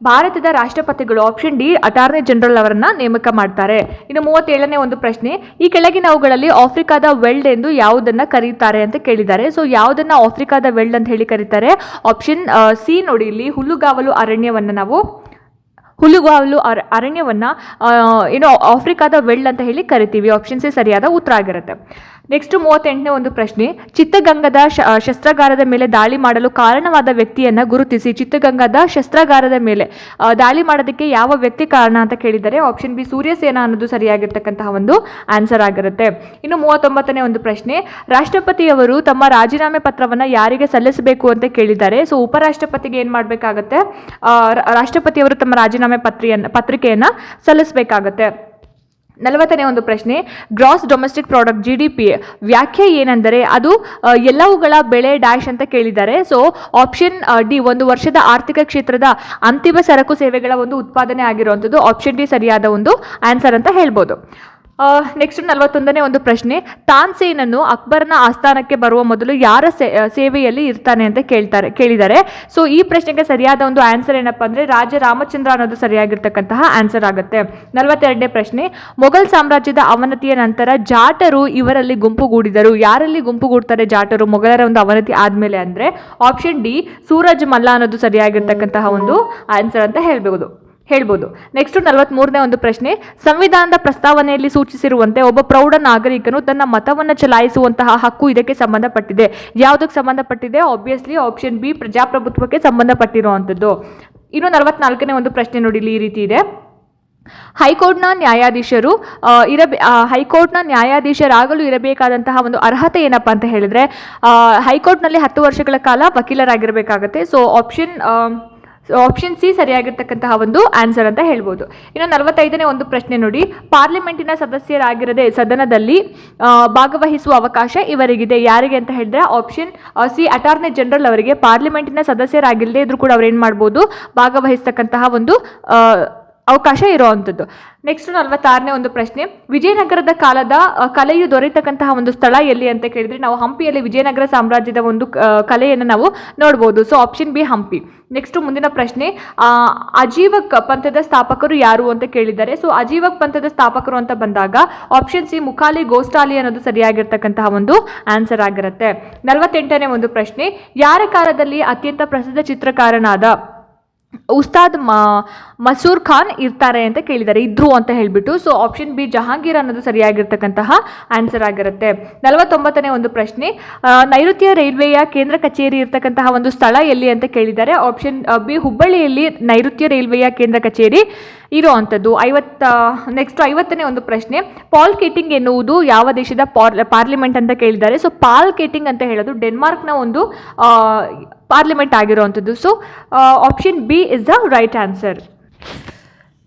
A: ಭಾರತದ ರಾಷ್ಟ್ರಪತಿಗಳು ಆಪ್ಷನ್ ಡಿ ಅಟಾರ್ನಿ ಜನರಲ್ ಅವರನ್ನ ನೇಮಕ ಮಾಡ್ತಾರೆ. ಇನ್ನು ಮೂವತ್ತೇಳನೇ ಒಂದು ಪ್ರಶ್ನೆ, ಈ ಕೆಳಗಿನವುಗಳಲ್ಲಿ ಆಫ್ರಿಕಾದ ವೆಲ್ಡ್ ಎಂದು ಯಾವುದನ್ನ ಕರೀತಾರೆ ಅಂತ ಕೇಳಿದ್ದಾರೆ. ಸೊ ಯಾವುದನ್ನ ಆಫ್ರಿಕಾದ ವೆಲ್ಡ್ ಅಂತ ಹೇಳಿ ಕರೀತಾರೆ? ಆಪ್ಷನ್ ಸಿ ನೋಡಿ, ಇಲ್ಲಿ ಹುಲ್ಲುಗಾವಲು ಅರಣ್ಯವನ್ನ ನಾವು, ಹುಲ್ಲುಗಾವಲು ಅರ, ಅರಣ್ಯವನ್ನ ಏನೋ ಆಫ್ರಿಕಾದ ವೆಲ್ಡ್ ಅಂತ ಹೇಳಿ ಕರಿತೀವಿ. ಆಪ್ಷನ್ ಸಿ ಸರಿಯಾದ ಉತ್ತರ ಆಗಿರುತ್ತೆ. ನೆಕ್ಸ್ಟ್ ಮೂವತ್ತೆಂಟನೇ ಒಂದು ಪ್ರಶ್ನೆ, ಚಿತ್ತಗಂಗದ ಶಸ್ತ್ರಾಗಾರದ ಮೇಲೆ ದಾಳಿ ಮಾಡಲು ಕಾರಣವಾದ ವ್ಯಕ್ತಿಯನ್ನ ಗುರುತಿಸಿ ಚಿತ್ತಗಂಗದ ಶಸ್ತ್ರಾಗಾರದ ಮೇಲೆ ದಾಳಿ ಮಾಡೋದಕ್ಕೆ ಯಾವ ವ್ಯಕ್ತಿ ಕಾರಣ ಅಂತ ಕೇಳಿದರೆ ಆಪ್ಷನ್ ಬಿ ಸೂರ್ಯಸೇನ ಅನ್ನೋದು ಸರಿಯಾಗಿರ್ತಕ್ಕಂತಹ ಒಂದು ಆನ್ಸರ್ ಆಗಿರುತ್ತೆ. ಇನ್ನು ಮೂವತ್ತೊಂಬತ್ತನೇ ಒಂದು ಪ್ರಶ್ನೆ, ರಾಷ್ಟ್ರಪತಿಯವರು ತಮ್ಮ ರಾಜೀನಾಮೆ ಪತ್ರವನ್ನ ಯಾರಿಗೆ ಸಲ್ಲಿಸಬೇಕು ಅಂತ ಕೇಳಿದ್ದಾರೆ. ಸೊ ಉಪರಾಷ್ಟ್ರಪತಿಗೆ ಏನು ಮಾಡಬೇಕಾಗತ್ತೆ? ರಾಷ್ಟ್ರಪತಿಯವರು ತಮ್ಮ ರಾಜೀನಾಮೆ ಪತ್ರಿಯನ್ನು, ಪತ್ರಿಕೆಯನ್ನು ಸಲ್ಲಿಸಬೇಕಾಗತ್ತೆ. ನಲವತ್ತನೇ ಒಂದು ಪ್ರಶ್ನೆ gross domestic product G D P ವ್ಯಾಖ್ಯೆ ಏನೆಂದರೆ ಅದು ಎಲ್ಲವುಗಳ ಬೆಳೆ ಡ್ಯಾಶ್ ಅಂತ ಕೇಳಿದ್ದಾರೆ. ಸೊ ಆಪ್ಷನ್ ಡಿ, ಒಂದು ವರ್ಷದ ಆರ್ಥಿಕ ಕ್ಷೇತ್ರದ ಅಂತಿಮ ಸರಕು ಸೇವೆಗಳ ಒಂದು ಉತ್ಪಾದನೆ ಆಗಿರುವಂಥದ್ದು ಆಪ್ಷನ್ ಡಿ ಸರಿಯಾದ ಒಂದು ಆನ್ಸರ್ ಅಂತ ಹೇಳ್ಬೋದು. ನೆಕ್ಸ್ಟ್ ನಲವತ್ತೊಂದನೇ ಒಂದು ಪ್ರಶ್ನೆ. ತಾನ್ಸೇನನ್ನು ಅಕ್ಬರ್ನ ಆಸ್ಥಾನಕ್ಕೆ ಬರುವ ಮೊದಲು ಯಾರ ಸೇವೆಯಲ್ಲಿ ಇರ್ತಾನೆ ಅಂತ ಕೇಳ್ತಾರೆ, ಕೇಳಿದ್ದಾರೆ. ಸೊ ಈ ಪ್ರಶ್ನೆಗೆ ಸರಿಯಾದ ಒಂದು ಆನ್ಸರ್ ಏನಪ್ಪ ಅಂದರೆ ರಾಜ ರಾಮಚಂದ್ರ ಅನ್ನೋದು ಸರಿಯಾಗಿರ್ತಕ್ಕಂತಹ ಆನ್ಸರ್ ಆಗುತ್ತೆ. ನಲವತ್ತೆರಡನೇ ಪ್ರಶ್ನೆ. ಮೊಘಲ್ ಸಾಮ್ರಾಜ್ಯದ ಅವನತಿಯ ನಂತರ ಜಾಟರು ಇವರಲ್ಲಿ ಗುಂಪುಗೂಡಿದರು. ಯಾರಲ್ಲಿ ಗುಂಪುಗೂಡ್ತಾರೆ ಜಾಟರು? ಮೊಘಲರ ಒಂದು ಅವನತಿ ಆದಮೇಲೆ ಅಂದರೆ ಆಪ್ಷನ್ ಡಿ ಸೂರಜ್ ಮಲ್ಲ ಅನ್ನೋದು ಸರಿಯಾಗಿರ್ತಕ್ಕಂತಹ ಒಂದು ಆನ್ಸರ್ ಅಂತ ಹೇಳ್ಬೋದು ಹೇಳ್ಬೋದು. ನೆಕ್ಸ್ಟ್ ನಲವತ್ಮೂರನೇ ಒಂದು ಪ್ರಶ್ನೆ, ಸಂವಿಧಾನದ ಪ್ರಸ್ತಾವನೆಯಲ್ಲಿ ಸೂಚಿಸಿರುವಂತೆ ಒಬ್ಬ ಪ್ರೌಢ ನಾಗರಿಕನು ತನ್ನ ಮತವನ್ನು ಚಲಾಯಿಸುವಂತಹ ಹಕ್ಕು ಇದಕ್ಕೆ ಸಂಬಂಧಪಟ್ಟಿದೆ. ಯಾವುದಕ್ಕೆ ಸಂಬಂಧಪಟ್ಟಿದೆ? ಆಬ್ವಿಯಸ್ಲಿ ಆಪ್ಷನ್ ಬಿ ಪ್ರಜಾಪ್ರಭುತ್ವಕ್ಕೆ ಸಂಬಂಧಪಟ್ಟಿರುವಂಥದ್ದು. ಇನ್ನು ನಲವತ್ನಾಲ್ಕನೇ ಒಂದು ಪ್ರಶ್ನೆ ನೋಡಿ, ಇಲ್ಲಿ ಈ ರೀತಿ ಇದೆ. ಹೈಕೋರ್ಟ್ನ ನ್ಯಾಯಾಧೀಶರು ಇರಬೇ ಹೈಕೋರ್ಟ್ನ ನ್ಯಾಯಾಧೀಶರಾಗಲು ಇರಬೇಕಾದಂತಹ ಒಂದು ಅರ್ಹತೆ ಏನಪ್ಪ ಅಂತ ಹೇಳಿದ್ರೆ ಹೈಕೋರ್ಟ್ನಲ್ಲಿ ಹತ್ತು ವರ್ಷಗಳ ಕಾಲ ವಕೀಲರಾಗಿರಬೇಕಾಗತ್ತೆ. ಸೊ ಆಪ್ಷನ್ ಆಪ್ಷನ್ ಸಿ ಸರಿಯಾಗಿರ್ತಕ್ಕಂತಹ ಒಂದು ಆನ್ಸರ್ ಅಂತ ಹೇಳ್ಬೋದು. ಇನ್ನು ನಲವತ್ತೈದನೇ ಒಂದು ಪ್ರಶ್ನೆ ನೋಡಿ. ಪಾರ್ಲಿಮೆಂಟಿನ ಸದಸ್ಯರಾಗಿರದೆ ಸದನದಲ್ಲಿ ಭಾಗವಹಿಸುವ ಅವಕಾಶ ಇವರಿಗಿದೆ. ಯಾರಿಗೆ ಅಂತ ಹೇಳಿದ್ರೆ ಆಪ್ಷನ್ ಸಿ ಅಟಾರ್ನಿ ಜನರಲ್ ಅವರಿಗೆ. ಪಾರ್ಲಿಮೆಂಟಿನ ಸದಸ್ಯರಾಗಿಲ್ಲದೆ ಇದ್ರೂ ಕೂಡ ಅವ್ರು ಏನು ಮಾಡ್ಬೋದು? ಭಾಗವಹಿಸ್ತಕ್ಕಂತಹ ಒಂದು ಅವಕಾಶ ಇರುವಂಥದ್ದು. ನೆಕ್ಸ್ಟ್ ನಲವತ್ತಾರನೇ ಒಂದು ಪ್ರಶ್ನೆ. ವಿಜಯನಗರದ ಕಾಲದ ಕಲೆಯು ದೊರೆತಕ್ಕಂತಹ ಒಂದು ಸ್ಥಳ ಎಲ್ಲಿ ಅಂತ ಕೇಳಿದ್ರೆ ನಾವು ಹಂಪಿಯಲ್ಲಿ ವಿಜಯನಗರ ಸಾಮ್ರಾಜ್ಯದ ಒಂದು ಕಲೆಯನ್ನು ನಾವು ನೋಡ್ಬೋದು. So option B Hampi. Next ಮುಂದಿನ ಪ್ರಶ್ನೆ. ಅಜೀವ ಅಜೀವಕ್ ಪಂಥದ ಸ್ಥಾಪಕರು ಯಾರು ಅಂತ ಕೇಳಿದ್ದಾರೆ ಸೊ ಅಜೀವಕ್ ಪಂಥದ ಸ್ಥಾಪಕರು ಅಂತ ಬಂದಾಗ ಆಪ್ಷನ್ ಸಿ ಮುಖಾಲಿ ಗೋಸ್ಟಾಲಿ ಅನ್ನೋದು ಸರಿಯಾಗಿರ್ತಕ್ಕಂತಹ ಒಂದು ಆನ್ಸರ್ ಆಗಿರುತ್ತೆ. ನಲವತ್ತೆಂಟನೇ ಒಂದು ಪ್ರಶ್ನೆ. ಯಾರ ಕಾಲದಲ್ಲಿ ಅತ್ಯಂತ ಪ್ರಸಿದ್ಧ ಚಿತ್ರಕಾರನಾದ ಉಸ್ತಾದ್ ಮಸೂರ್ ಖಾನ್ ಇರ್ತಾರೆ ಅಂತ ಕೇಳಿದ್ದಾರೆ, ಇದ್ರು ಅಂತ ಹೇಳಿಬಿಟ್ಟು. ಸೊ ಆಪ್ಷನ್ ಬಿ ಜಹಾಂಗೀರ್ ಅನ್ನೋದು ಸರಿಯಾಗಿರ್ತಕ್ಕಂತಹ ಆನ್ಸರ್ ಆಗಿರುತ್ತೆ. ನಲವತ್ತೊಂಬತ್ತನೇ ಒಂದು ಪ್ರಶ್ನೆ ನೈಋತ್ಯ ರೈಲ್ವೆಯ ಕೇಂದ್ರ ಕಚೇರಿ ಇರ್ತಕ್ಕಂತಹ ಒಂದು ಸ್ಥಳ ಎಲ್ಲಿ ಅಂತ ಕೇಳಿದ್ದಾರೆ. ಆಪ್ಷನ್ ಬಿ ಹುಬ್ಬಳ್ಳಿಯಲ್ಲಿ ನೈಋತ್ಯ ರೈಲ್ವೆಯ ಕೇಂದ್ರ ಕಚೇರಿ ಇರೋ ಅಂಥದ್ದು ಐವತ್ತ ನೆಕ್ಸ್ಟ್ ಐವತ್ತನೇ ಒಂದು ಪ್ರಶ್ನೆ, ಪಾಲ್ ಕೇಟಿಂಗ್ ಎನ್ನುವುದು ಯಾವ ದೇಶದ ಪಾರ್, ಪಾರ್ಲಿಮೆಂಟ್ ಅಂತ ಕೇಳಿದ್ದಾರೆ. ಸೊ ಪಾಲ್ ಕೇಟಿಂಗ್ ಅಂತ ಹೇಳೋದು ಡೆನ್ಮಾರ್ಕ್ನ ಒಂದು ಪಾರ್ಲಿಮೆಂಟ್ ಆಗಿರುವಂಥದ್ದು. So option B is the right answer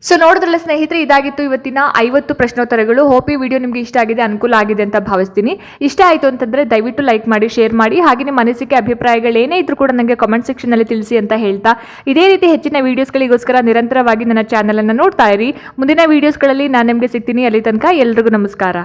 A: so ನೋಡಿದ್ರಲ್ಲ ಸ್ನೇಹಿತರೆ, ಇದಾಗಿತ್ತು ಇವತ್ತಿನ ಐವತ್ತು ಪ್ರಶ್ನೋತ್ತರಗಳು. ಹೋಪ್ ವಿಡಿಯೋ ನಿಮಗೆ ಇಷ್ಟ ಆಗಿದೆ, ಅನುಕೂಲ ಆಗಿದೆ ಅಂತ ಭಾವಿಸ್ತೀನಿ. ಇಷ್ಟ ಆಯಿತು ಅಂತಂದರೆ ದಯವಿಟ್ಟು ಲೈಕ್ ಮಾಡಿ ಶೇರ್ ಮಾಡಿ. ಹಾಗೆ ನಿಮ್ಮ ಅನಿಸಿಕೆ ಅಭಿಪ್ರಾಯಗಳು ಇದ್ರೂ ಕೂಡ ನನಗೆ ಕಮೆಂಟ್ ಸೆಕ್ಷನಲ್ಲಿ ತಿಳಿಸಿ ಅಂತ ಹೇಳ್ತಾ. ಇದೇ ರೀತಿ ಹೆಚ್ಚಿನ ವೀಡಿಯೋಸ್ಗಳಿಗೋಸ್ಕರ ನಿರಂತರವಾಗಿ ನನ್ನ ಚಾನಲನ್ನು ನೋಡ್ತಾ ಇರಿ. ಮುಂದಿನ ವೀಡಿಯೋಸ್ಗಳಲ್ಲಿ ನಾನು ನಿಮಗೆ ಸಿಗ್ತೀನಿ. ಅಲ್ಲಿ ತನಕ ಎಲ್ರಿಗೂ ನಮಸ್ಕಾರ.